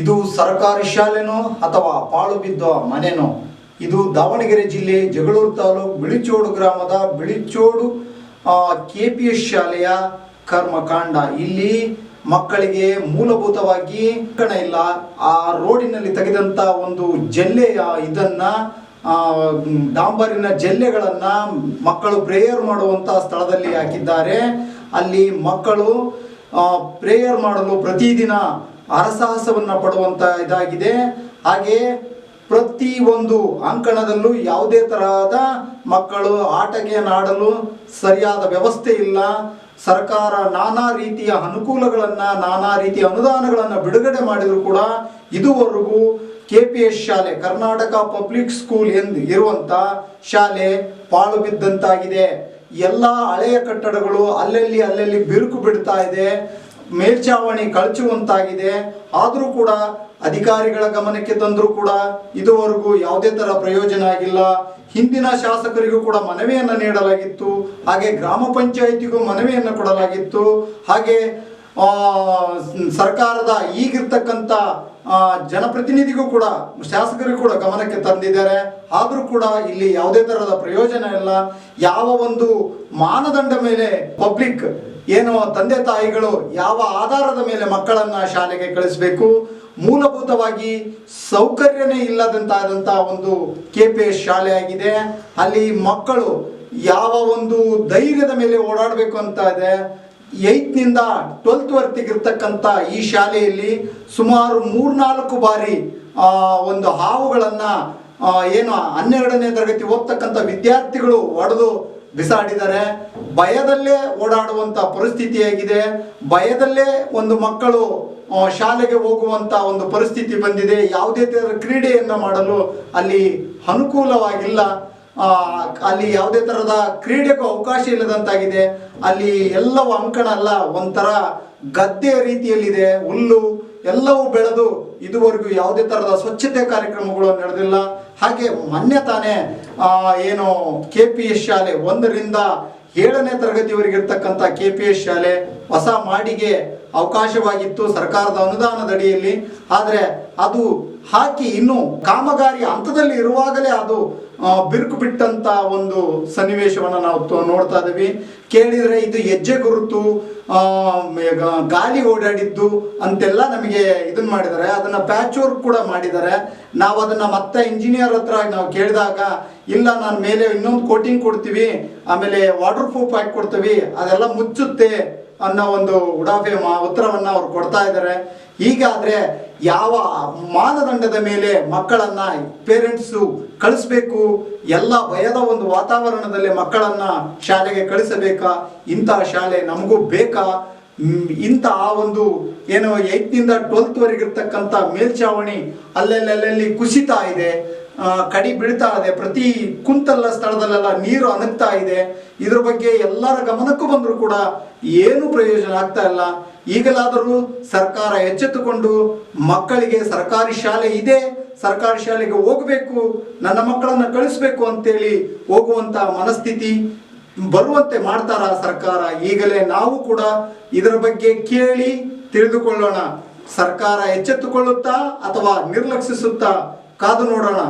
ಇದು ಸರ್ಕಾರಿ ಶಾಲೆನೋ ಅಥವಾ ಪಾಳು ಬಿದ್ದ ಮನೆನೋ? ಇದು ದಾವಣಗೆರೆ ಜಿಲ್ಲೆ ಜಗಳೂರು ತಾಲೂಕು ಬಿಳಿಚೋಡು ಗ್ರಾಮದ ಬಿಳಿಚೋಡು ಕೆ ಪಿ ಎಸ್ ಶಾಲೆಯ ಕರ್ಮಕಾಂಡ. ಇಲ್ಲಿ ಮಕ್ಕಳಿಗೆ ಮೂಲಭೂತವಾಗಿ ಕಣ ಇಲ್ಲ. ಆ ರೋಡಿನಲ್ಲಿ ತೆಗೆದಂತ ಒಂದು ಜಲ್ಲೆಯ ಇದನ್ನ ಡಾಂಬರಿನ ಜಲ್ಲೆಗಳನ್ನ ಮಕ್ಕಳು ಪ್ರೇಯರ್ ಮಾಡುವಂತ ಸ್ಥಳದಲ್ಲಿ ಹಾಕಿದ್ದಾರೆ. ಅಲ್ಲಿ ಮಕ್ಕಳು ಪ್ರೇಯರ್ ಮಾಡಲು ಪ್ರತಿದಿನ ಹರಸಾಹಸವನ್ನ ಪಡುವಂತ ಇದಾಗಿದೆ. ಹಾಗೆ ಪ್ರತಿ ಒಂದು ಅಂಕಣದಲ್ಲೂ ಯಾವುದೇ ತರಹದ ಮಕ್ಕಳು ಆಡಲು ಸರಿಯಾದ ವ್ಯವಸ್ಥೆ ಇಲ್ಲ. ಸರ್ಕಾರ ನಾನಾ ರೀತಿಯ ಅನುಕೂಲಗಳನ್ನು, ನಾನಾ ರೀತಿಯ ಅನುದಾನಗಳನ್ನು ಬಿಡುಗಡೆ ಮಾಡಿದರೂ ಕೂಡ ಇದುವರೆಗೂ ಕೆ ಪಿ ಎಸ್ ಶಾಲೆ, ಕರ್ನಾಟಕ ಪಬ್ಲಿಕ್ ಸ್ಕೂಲ್ ಎಂದು ಇರುವಂತ ಶಾಲೆ ಪಾಳು ಬಿದ್ದಂತಾಗಿದೆ. ಎಲ್ಲ ಹಳೆಯ ಕಟ್ಟಡಗಳು ಅಲ್ಲಲ್ಲಿ ಅಲ್ಲಲ್ಲಿ ಬಿರುಕು ಬಿಡ್ತಾ ಇದೆ. ಮೇಲ್ಚಾವಣಿ ಕಳಚುವಂತಾಗಿದೆ. ಆದರೂ ಕೂಡ ಅಧಿಕಾರಿಗಳ ಗಮನಕ್ಕೆ ತಂದರೂ ಕೂಡ ಇದುವರೆಗೂ ಯಾವುದೇ ತರ ಪ್ರಯೋಜನ ಆಗಿಲ್ಲ. ಹಿಂದಿನ ಶಾಸಕರಿಗೂ ಕೂಡ ಮನವಿಯನ್ನು ನೀಡಲಾಗಿತ್ತು. ಹಾಗೆ ಗ್ರಾಮ ಪಂಚಾಯಿತಿಗೂ ಮನವಿಯನ್ನು ಕೊಡಲಾಗಿತ್ತು. ಹಾಗೆ ಸರ್ಕಾರದ ಈಗಿರ್ತಕ್ಕಂಥ ಜನಪ್ರತಿನಿಧಿಗೂ ಕೂಡ, ಶಾಸಕರಿಗೂ ಕೂಡ ಗಮನಕ್ಕೆ ತಂದಿದ್ದಾರೆ. ಆದರೂ ಕೂಡ ಇಲ್ಲಿ ಯಾವುದೇ ಥರದ ಪ್ರಯೋಜನ ಇಲ್ಲ. ಯಾವ ಒಂದು ಮಾನದಂಡ ಮೇಲೆ ಪಬ್ಲಿಕ್ ಏನು ತಂದೆ ತಾಯಿಗಳು ಯಾವ ಆಧಾರದ ಮೇಲೆ ಮಕ್ಕಳನ್ನ ಶಾಲೆಗೆ ಕಳಿಸಬೇಕು? ಮೂಲಭೂತವಾಗಿ ಸೌಕರ್ಯನೇ ಇಲ್ಲದಂತಾದಂಥ ಒಂದು ಕೆ ಪಿ ಎಸ್ ಶಾಲೆ ಆಗಿದೆ. ಅಲ್ಲಿ ಮಕ್ಕಳು ಯಾವ ಒಂದು ಧೈರ್ಯದ ಮೇಲೆ ಓಡಾಡಬೇಕು ಅಂತ ಇದೆ. ಏಯ್ತ್ನಿಂದ ಟ್ವೆಲ್ತ್ ವರ್ತಿಗಿರ್ತಕ್ಕಂಥ ಈ ಶಾಲೆಯಲ್ಲಿ ಸುಮಾರು ಮೂರ್ನಾಲ್ಕು ಬಾರಿ ಒಂದು ಹಾವುಗಳನ್ನು ಏನು ಹನ್ನೆರಡನೇ ತರಗತಿ ಓದ್ತಕ್ಕಂಥ ವಿದ್ಯಾರ್ಥಿಗಳು ಹೊಡೆದು ಬಿಸಾಡಿದ್ದಾರೆ. ಭಯದಲ್ಲೇ ಓಡಾಡುವಂಥ ಪರಿಸ್ಥಿತಿಯಾಗಿದೆ ಭಯದಲ್ಲೇ ಒಂದು ಮಕ್ಕಳು ಶಾಲೆಗೆ ಹೋಗುವಂತ ಒಂದು ಪರಿಸ್ಥಿತಿ ಬಂದಿದೆ. ಯಾವುದೇ ತರ ಕ್ರೀಡೆಯನ್ನ ಮಾಡಲು ಅಲ್ಲಿ ಅನುಕೂಲವಾಗಿಲ್ಲ. ಅಲ್ಲಿ ಯಾವುದೇ ತರಹದ ಕ್ರೀಡೆಗೂ ಅವಕಾಶ ಇಲ್ಲದಂತಾಗಿದೆ. ಅಲ್ಲಿ ಎಲ್ಲವೂ ಅಂಕಣ ಅಲ್ಲ, ಒಂಥರ ಗದ್ದೆ ರೀತಿಯಲ್ಲಿದೆ. ಹುಲ್ಲು ಎಲ್ಲವೂ ಬೆಳೆದು ಇದುವರೆಗೂ ಯಾವುದೇ ತರಹದ ಸ್ವಚ್ಛತೆ ಕಾರ್ಯಕ್ರಮಗಳು ನಡೆದಿಲ್ಲ. ಹಾಗೆ ಮೊನ್ನೆ ತಾನೇ ಏನು ಕೆ ಪಿ ಎಸ್ ಶಾಲೆ ಒಂದರಿಂದ ಏಳನೇ ತರಗತಿವರೆಗೆ ಇರ್ತಕ್ಕಂಥ ಕೆ ಪಿ ಎಸ್ ಶಾಲೆ ಹೊಸ ಮಾಡಿಗೆ ಅವಕಾಶವಾಗಿತ್ತು ಸರ್ಕಾರದ ಅನುದಾನದ ಅಡಿಯಲ್ಲಿ ಆದರೆ ಅದು ಹಾಕಿ ಇನ್ನು ಕಾಮಗಾರಿ ಹಂತದಲ್ಲಿ ಇರುವಾಗಲೇ ಅದು ಬಿರುಕು ಬಿಟ್ಟಂತ ಒಂದು ಸನ್ನಿವೇಶವನ್ನು ನಾವು ನೋಡ್ತಾ ಇದ್ದೀವಿ. ಕೇಳಿದ್ರೆ ಇದು ಹೆಜ್ಜೆ ಗುರುತು ಗಾಲಿ ಓಡಾಡಿದ್ದು ಅಂತೆಲ್ಲ ನಮಗೆ ಇದನ್ನ ಮಾಡಿದ್ದಾರೆ. ಅದನ್ನ ಪ್ಯಾಚ್ ವರ್ಕ್ ಕೂಡ ಮಾಡಿದ್ದಾರೆ. ನಾವು ಅದನ್ನ ಮತ್ತೆ ಇಂಜಿನಿಯರ್ ಹತ್ರ ನಾವು ಕೇಳಿದಾಗ ಇಲ್ಲ, ನಾನು ಮೇಲೆ ಇನ್ನೊಂದು ಕೋಟಿಂಗ್ ಕೊಡ್ತೀವಿ, ಆಮೇಲೆ ವಾಟರ್ ಪ್ರೂಫ್ ಹಾಕಿ ಕೊಡ್ತೀವಿ, ಅದೆಲ್ಲ ಮುಚ್ಚುತ್ತೆ ಅನ್ನೋ ಒಂದು ಉಡಾಫೆ ಉತ್ತರವನ್ನ ಅವ್ರು ಕೊಡ್ತಾ ಇದ್ದಾರೆ ಹೀಗಾದ್ರೆ ಯಾವ ಮಾನದಂಡದ ಮೇಲೆ ಮಕ್ಕಳನ್ನ ಪೇರೆಂಟ್ಸು ಕಳಿಸ್ಬೇಕು, ಎಲ್ಲ ಭಯದ ಒಂದು ವಾತಾವರಣದಲ್ಲಿ ಮಕ್ಕಳನ್ನ ಶಾಲೆಗೆ ಕಳಿಸಬೇಕಾ? ಇಂತಹ ಶಾಲೆ ನಮಗೂ ಬೇಕಾ? ಇಂಥ ಆ ಒಂದು ಏನು ಏಯ್ತ್ನಿಂದ ಟ್ವೆಲ್ತ್ ವರೆಗೆ ಇರ್ತಕ್ಕಂಥ ಮೇಲ್ಚಾವಣಿ ಅಲ್ಲಲ್ಲಿ ಕುಸಿತಾ ಇದೆ? ಕಡಿ ಬೀಳ್ತಾ ಇದೆ. ಪ್ರತಿ ಕುಂತಲ್ಲ ಸ್ಥಳದಲ್ಲೆಲ್ಲ ನೀರು ಅನಗ್ತಾ ಇದೆ. ಇದ್ರ ಬಗ್ಗೆ ಎಲ್ಲರ ಗಮನಕ್ಕೂ ಬಂದರೂ ಕೂಡ ಏನು ಪ್ರಯೋಜನ ಆಗ್ತಾ ಇಲ್ಲ. ಈಗಲಾದರೂ ಸರ್ಕಾರ ಎಚ್ಚೆತ್ತುಕೊಂಡು ಮಕ್ಕಳಿಗೆ ಸರ್ಕಾರಿ ಶಾಲೆ ಇದೆ. ಸರ್ಕಾರಿ ಶಾಲೆಗೆ ಹೋಗಬೇಕು. ನನ್ನ ಮಕ್ಕಳನ್ನ ಕಳಿಸ್ಬೇಕು ಅಂತೇಳಿ ಹೋಗುವಂತ ಮನಸ್ಥಿತಿ ಬರುವಂತೆ ಮಾಡ್ತಾರ ಸರ್ಕಾರ? ಈಗಲೇ ನಾವು ಕೂಡ ಇದರ ಬಗ್ಗೆ ಕೇಳಿ ತಿಳಿದುಕೊಳ್ಳೋಣ. ಸರ್ಕಾರ ಎಚ್ಚೆತ್ತುಕೊಳ್ಳುತ್ತಾ ಅಥವಾ ನಿರ್ಲಕ್ಷಿಸುತ್ತಾ ಕಾದು ನೋಡೋಣ.